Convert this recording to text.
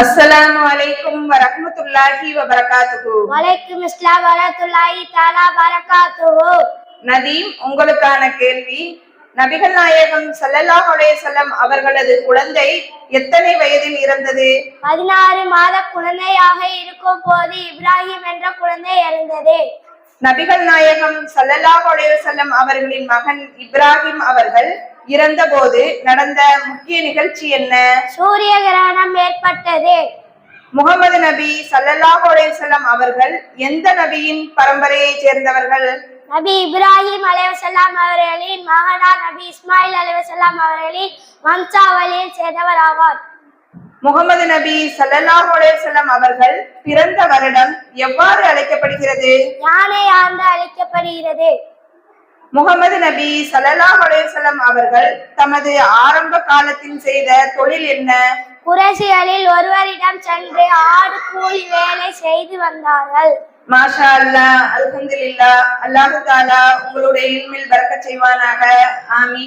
அஸ்ஸலாமு அலைக்கும் வரஹ்மத்துல்லாஹி வபரகாத்துஹு. வலைக்கும் இஸ்லாம் வரத்துல்லாஹி தாலா பரகாத்துஹு நதீம் உங்களுக்கான கேள்வி. நபிகள் நாயகம் ஸல்லல்லாஹு அலைஹி வஸல்லம் அவர்களது குழந்தை எத்தனை வயதில் இறந்தது? பதினாறு மாத குழந்தையாக இருக்கும் போது இப்ராஹிம் என்ற குழந்தை இறந்தது. நபிகள் நாயகம் ஸல்லல்லாஹு அலைஹி வஸல்லம் அவர்களின் மகன் இப்ராஹிம் அவர்கள் இறந்தபோது நடந்த முக்கிய நிகழ்ச்சி என்ன? சூரிய கிரகணம் ஏற்பட்டது. முகமது நபி ஸல்லல்லாஹு அலைஹி வஸல்லம் அவர்கள் எந்த நபியின் பரம்பரையைச் சேர்ந்தவர்கள்? நபி இப்ராஹிம் அலைவசல்லாம் அவர்களின் மகனார் நபி இஸ்மாயில் அலைவசல்லாம் அவர்களின் வம்சாவளியில் சேர்ந்தவர் ஆவார் முகமது நபி ஸல்லல்லாஹு அலைஹி வஸல்லம் அவர்கள் பிறந்த வருடம் எவ்வாறு அழைக்கப்படுகிறது? யானை ஆண்டு அழைக்கப்படுகிறது. முகமது நபி அலைஹி வஸல்லம் அவர்கள் தமது ஆரம்ப காலத்தில் செய்த தொழில் என்ன? குறைசிகளில் ஒருவரிடம் சென்று ஆடு கூலி வேலை செய்து வந்தார்கள். மாஷா அல்லாஹ் அல்ஹம்துலில்லாஹ் அல்லாஹு தாலா உங்களுடைய இல்மில் பறக்கச் செய்வானாக. ஆமீன்.